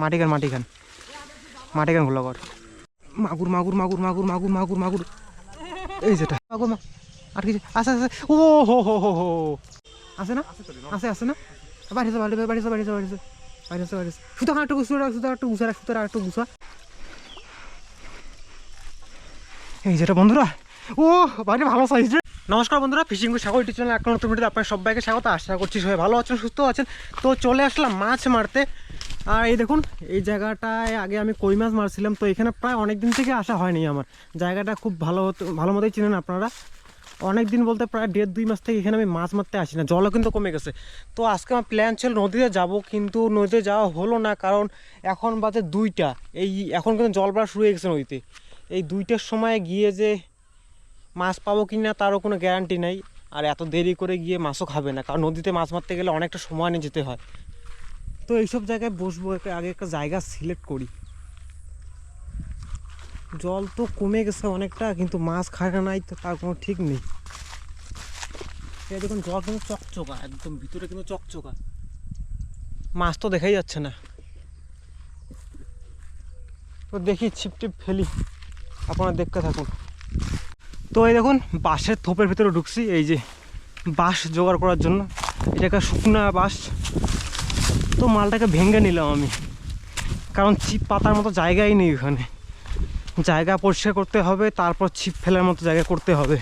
মাটি খান মাটি খান। মাটি খান ঘোলা কর মাগুর মাগুর মাগুর মাগুর মাগুর মাগুর মাগুর। এই যেটা মাগুর, মা আর কিছু আছে আসে ও, হো হো হো হো। আছে না? আছে আছে না? বাড়িছে বাড়িছে বাড়িছে বাড়িছে বাড়িছে বাড়িছে বাড়িছে সুতো একটু সুতো সুতো, একটু গুছা রাখ সুতো, একটু গুছা এই যেটা বন্ধুরা। ও বাড়ি ভালো সাইজ নমস্কার বন্ধুরা, ফিশিং সাগর ইউটিউব চ্যানেল একটা নতুন ভিডিও আপনার সবাইকে স্বাগত। আশা করছি সবাই ভালো আছেন, সুস্থ আছেন। তো চলে আসলাম মাছ মারতে। আর এই দেখুন, এই জায়গাটায় আগে আমি কই মাছ মারছিলাম, তো এখানে প্রায় অনেক দিন থেকে আসা হয়নি আমার। জায়গাটা খুব ভালো হতো ভালো মতোই চিনেন আপনারা। অনেক দিন বলতে প্রায় দেড় দুই মাস থেকে এখানে আমি মাছ মারতে আসি না, জলও কিন্তু কমে গেছে। তো আজকে আমার প্ল্যান ছিল নদীতে যাব, কিন্তু নদীতে যাওয়া হলো না, কারণ এখন বাজে দুইটা। এই এখন কিন্তু জল বাড়া শুরু হয়ে গেছে নদীতে। এই দুইটার সময় গিয়ে যে মাছ পাবো কি না তারও কোনো গ্যারান্টি নেই। আর এত দেরি করে গিয়ে মাছও খাবে না, কারণ নদীতে মাছ মারতে গেলে অনেকটা সময় নিয়ে যেতে হয়। তো এইসব জায়গায় বসবো, একটা- আগে একটা জায়গা সিলেক্ট করি। জল তো কমে গেছে অনেকটা, কিন্তু মাছ খায় নাই, তো তার কোনো ঠিক নেই। দেখুন, জল কিন্তু চকচকা, একদম ভিতরে কিন্তু চকচকা। মাছ তো দেখাই যাচ্ছে না। তো দেখি, ছিপ টিপ ফেলি। আপনারা দেখতে থাকুন। তো এই দেখুন, বাঁশের থোপের ভিতরে ঢুকছি, এই যে বাঁশ জোগাড় করার জন্য। এটা একটা শুকনা বাঁশ। তো মালটাকে ভেঙে নিলাম আমি। কারণ ছিপ পাতার মতো জায়গাই নেই ওখানে। জায়গা পরিষ্কার করতে হবে, তারপর ছিপ ফেলার মতো জায়গা করতে হবে।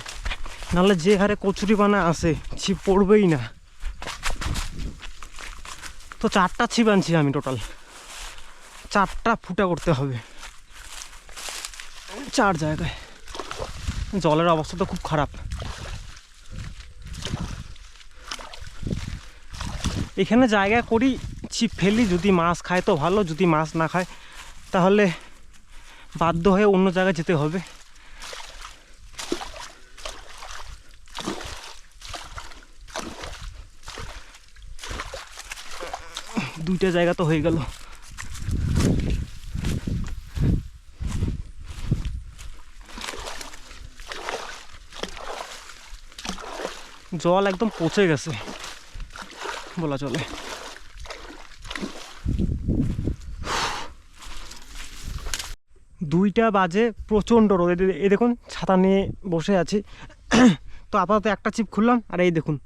নাহলে যে হারে কচুরি বানা আছে, ছিপ পড়বেই না। তো চারটা ছিপ আনছি আমি টোটাল চারটা ফুটা করতে হবে। চার জায়গায়। জলের অবস্থা তো খুব খারাপ। এখানে জায়গা করি ছিপ ফেলি, যদি মাছ খায় তো ভালো, যদি মাছ না খায়, তাহলে বাধ্য হয়ে অন্য জায়গায় যেতে হবে। দুইটা জায়গা তো হয়ে গেল। জল একদম পচে গেছে। বলা চলে। দুইটা বাজে প্রচণ্ড রোদ। এই- দেখুন, ছাতা নিয়ে বসে আছি। তো আপাতত একটা চিপ খুললাম, আর এই দেখুন,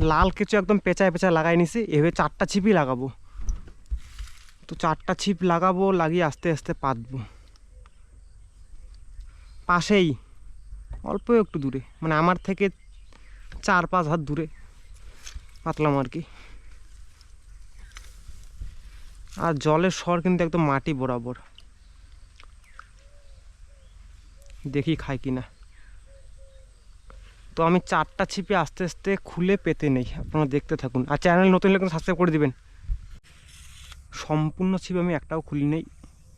লাল কিছু একদম পেঁচায় পেঁচায় লাগাই নিছি। এভাবে চারটা ছিপই লাগাবো। তো চারটা ছিপ লাগাবো, লাগিয়ে আস্তে আস্তে পাতবো। পাশেই, অল্প একটু দূরে মানে আমার থেকে চার পাঁচ হাত দূরে পাতলাম আর কি। আর জলের স্বর কিন্তু একদম মাটি বরাবর। দেখি খাই কি না। তো আমি চারটা ছিপে আস্তে আস্তে খুলে পেতে নেই, আপনারা দেখতে থাকুন। আর চ্যানেল নতুন হলে সাবস্ক্রাইব করে দিবেন। সম্পূর্ণ ছিপ আমি একটাও খুলি নেই,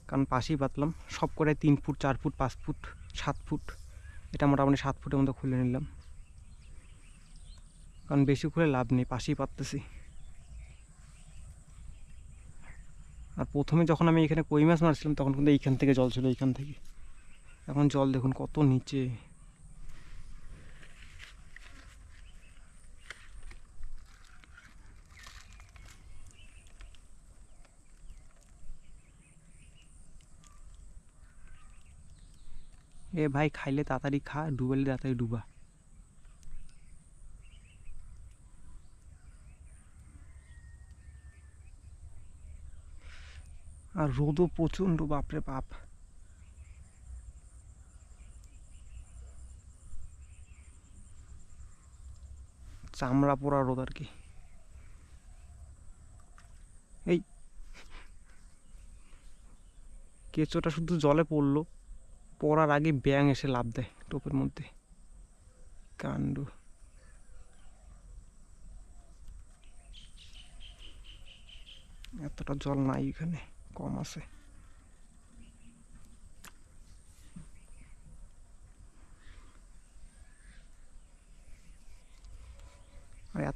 কারণ পাশেই পাতলাম সব করে তিন ফুট, চার ফুট, পাঁচ ফুট, সাত ফুট। এটা মোটামুটি সাত ফুটের মতো খুলে নিলাম। কারণ বেশি খুলে লাভ নেই, পাশেই পাততেছি আর প্রথমে যখন আমি এখানে কই মাছ মারছিলাম, তখন কিন্তু এইখান থেকে জল ছিল, এইখান থেকে। এখন জল দেখুন কত নিচে। এ ভাই খাইলে তাড়াতাড়ি খা, ডুবালে তাড়াতাড়ি ডুবা। আর রোদও প্রচণ্ড, বাপরে বাপ। চামড়া পোড়া রোদ আর কি। এই। কেঁচোটা শুধু জলে পড়ল, পড়ার আগে ব্যাং এসে লাভ দেয় টোপের মধ্যে। কাণ্ড। এতটা জল নাই এখানে, কম আছে।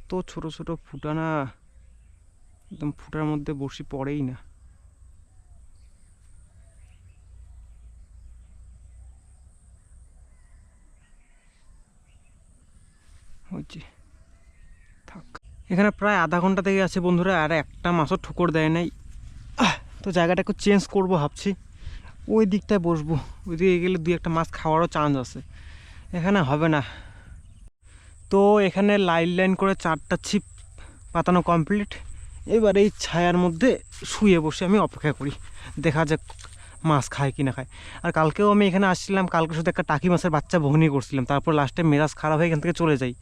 এত ছোট ছোট ফুটা না একদম ফুটার মধ্যে বসি পড়েই না। এখানে প্রায় আধা ঘণ্টা থেকে আছে বন্ধুরা, আর একটা মাছও ঠোকর দেয় নাই। তো জায়গাটা একটু চেঞ্জ করব ভাবছি। ওই দিকটায় বসবো। ওই দিকে গেলে দুই একটা মাছ খাওয়ারও চান্স আছে। এখানে হবে না। তো এখানে লাইন লাইন করে চারটা ছিপ পাতানো কমপ্লিট। এবার এই ছায়ার মধ্যে শুয়ে বসে আমি অপেক্ষা করি। দেখা যাক মাছ খায় কি না খায়। আর কালকেও আমি এখানে আসছিলাম, কালকে শুধু একটা টাকি মাছের বাচ্চা বহনি করছিলাম। তারপর লাস্টে মেজাজ খারাপ হয়ে এখান থেকে চলে যাই।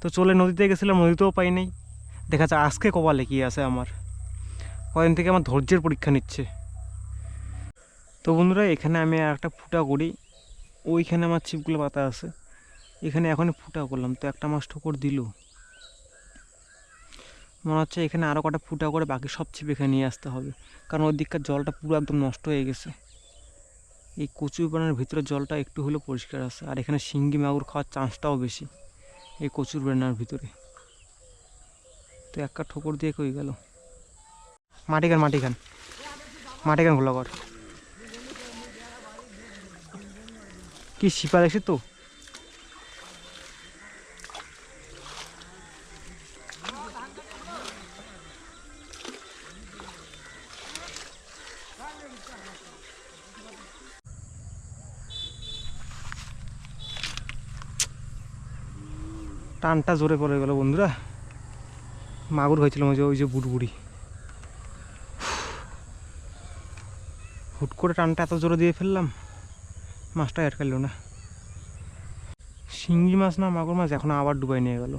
তো চলে নদীতে গেছিলাম, নদীতেও পাই নাই। দেখা যায় আজকে কপালে কি আছে আমার। কদিন থেকে আমার ধৈর্যের পরীক্ষা নিচ্ছে। তো বন্ধুরা, এখানে আমি আর একটা ফুটা করি। ওইখানে আমার ছিপগুলো পাতা আছে। এখানে এখনই ফুটা করলাম, তো একটা মাছ ঠোকর দিল। মনে হচ্ছে এখানে আরও কটা ফুটা করে বাকি সব ছিপ এখানে নিয়ে আসতে হবে, কারণ ওই দিককার জলটা পুরো একদম নষ্ট হয়ে গেছে। এই কচু বানার ভিতরে জলটা একটু হলেও পরিষ্কার আছে, আর এখানে শিঙ্গি মাগুর খাওয়ার চান্সটাও বেশি, এই কচুর বেড়ানোর ভিতরে। তো একটা ঠোকর দিয়ে কই গেল? মাটি খান মাটি খান। মাটি খান কর কি শিপা দেখছি তো? টানটা জোরে পড়ে গেল বন্ধুরা। মাগুর হয়েছিল ওই যে ওই যে বুড়বুড়ি হুট করে টানটা এত জোরে দিয়ে ফেললাম, মাছটা আটকালো না। শিঙ্গি মাছ না, মাগুর মাছ এখন আবার ডুবাই নিয়ে গেল।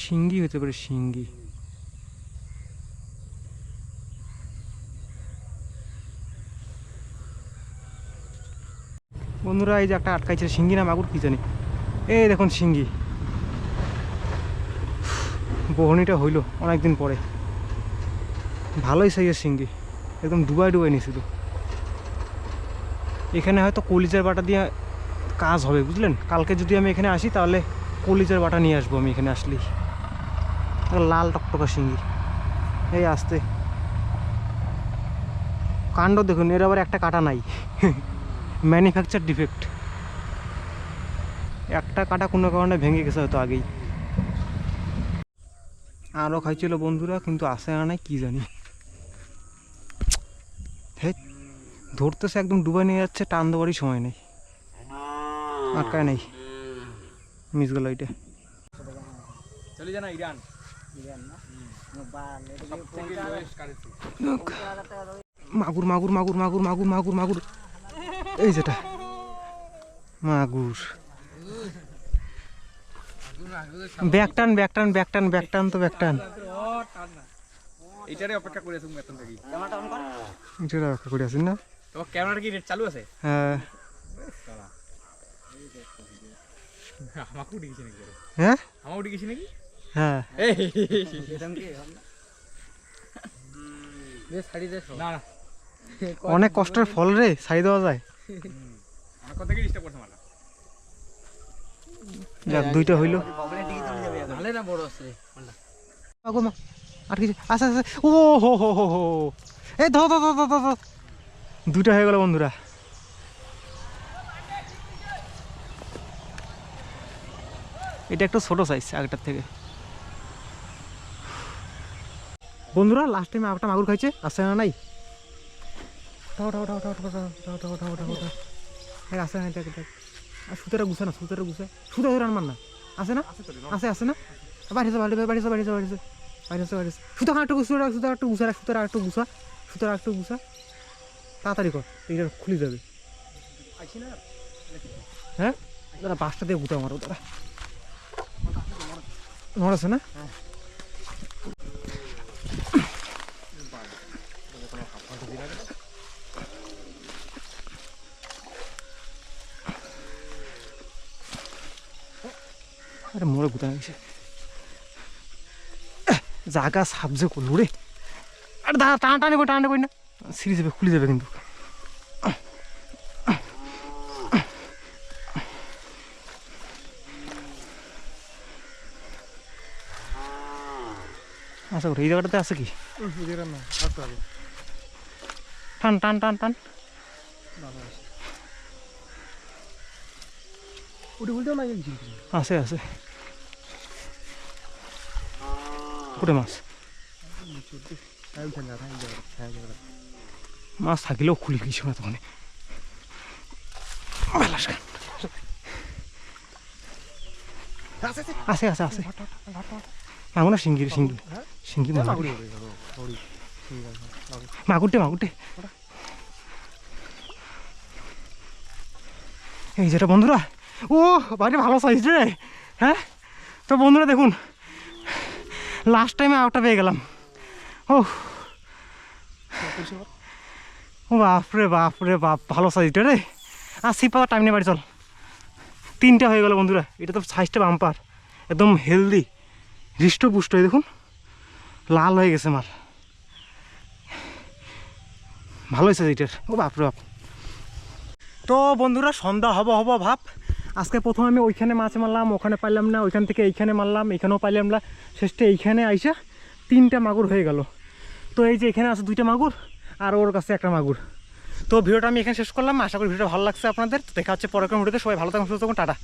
শিঙ্গি হতে পারে শিঙ্গি। বন্ধুরা, এই যে একটা আটকাইছে শিঙ্গি না মাগুর, কি জানি। এই দেখুন শিঙ্গি। বহনিটা হইল অনেকদিন পরে। ভালোই সাইজের শিঙ্গি। একদম ডুবাই ডুবাই নিয়েছিল এখানে হয়তো কলিজার বাটা দিয়ে কাজ হবে, বুঝলেন? কালকে যদি আমি এখানে আসি, তাহলে কলিজার বাটা নিয়ে আসব আমি এখানে আসলেই। লাল টকটকা শিঙ্গি। এই আসতে। কাণ্ড দেখুন, এর আবার একটা কাটা নাই। Manufacture defect. একটা কাটা কোনো কারণে ভেঙে গেছে হয়তো আগেই। আরও খাইছিল বন্ধুরা কিন্তু আসে না নাই কী জানি। হে ধরতেছে একদম ডুবে নিয়ে যাচ্ছে টান দেওয়ারই সময় নেই। আটকায় নেই মিস গেল এটা চলে যা না ইরান। মাগুর মাগুর মাগুর মাগুর মাগুর মাগুর মাগুর। এই যেটা। মাগুর। ব্যাকটান ব্যাকটান ব্যাকটান ব্যাকটান তো ব্যাকটান এটারে অপেক্ষা করে আছি এতক্ষণ থাকি। ক্যামেরাটা অন কর এটারে অপেক্ষা করে আছেন না? তো ক্যামেরাটা কি রেট চালু আছে? হ্যাঁ। আমার কুড়ি গেছে নাকি? হ্যাঁ? আমার কুড়ি গেছে নাকি? হ্যাঁ। এই। এরকম কি না না। অনেক কষ্টের ফল রে ছাই দেওয়া যায়। ডিস্টার্ব করছে মালা যাক দুইটা হইল। নালে না বড় আছে মাগুর মা আর কিছু? আচ্ছা আচ্ছা ও হো হো হো হো। এই ধর দুইটা হয়ে গেল বন্ধুরা। এটা একটু ছোট সাইজ আগেরটার থেকে। বন্ধুরা লাস্ট টাইম একটা মাগুর খাইছে আসছে না নাই? উঠাও উঠাও উঠাও উঠাও উঠাও উঠাও উঠাও উঠাও উঠাও দেখ না দেখ দেখ আর সুতোটা গুছা না সুতোটা গুছা না আসে না আছে আছে না বাড়িছে বাড়িছে বাড়িছে বাড়িছে বাড়িছে বাড়িছে বাড়িছে সুতো একটু সুতো সুতো গুছা রাখ সুতো একটু গুছা সুতো একটু গুছা তাড়াতাড়ি কর এইটা খুলে যাবে হ্যাঁ দাদা বাসটা দিয়ে গুতা মারো দাদা মরেছে না আরে মরে গুতা গেছে জাগা সাবজে করল রে। আরে দাদা টানা টানি করে টানা করি না। সিঁড়ি যাবে খুলে যাবে কিন্তু। আচ্ছা এই জায়গাটাতে আছে কি? টান টান টান টান। আছে আছে পুরে মাছ। মাছ থাকিলেও খুলি কিছু না তখন আছে আছে আছে। না শিঙ্গি শিঙ্গি শিঙ্গি মাগুর। মাগুরটে মাগুরটে। এই যেটা বন্ধুরা ও বাড়ি ভালো সাইজ রে। হ্যাঁ? তো বন্ধুরা দেখুন লাস্ট টাইমে আউটটা পেয়ে গেলাম। ও ও বাপ রে বাপ, ভালো সাইজটা রে। আর সিপাতা টাইম নেই বাড়ি, চল। তিনটা হয়ে গেল বন্ধুরা, এটা তো সাইজটা বাম্পার একদম হেলদি হৃষ্টপুষ্ট, এই দেখুন। লাল হয়ে গেছে মাল। ভালো হয়েছে এটার। ও বাপ রে বাপ। তো বন্ধুরা, সন্ধ্যা হব হব ভাব। আজকে প্রথমে আমি ওইখানে মাছ মারলাম, ওখানে পাইলাম না, ওইখান থেকে এইখানে মারলাম এখানেও পাইলাম না। শেষটা এইখানে আইসা তিনটা মাগুর হয়ে গেল। তো এই যে এখানে আছে দুইটা মাগুর আর ওর কাছে একটা মাগুর। তো ভিডিওটা আমি এখানে শেষ করলাম, আশা করি ভিডিওটা ভালো লাগছে আপনাদের। তো দেখা হচ্ছে পরে কোনো ভিডিওতে। সবাই ভালো থাকুন, সুস্থ থাকুন, টাটা।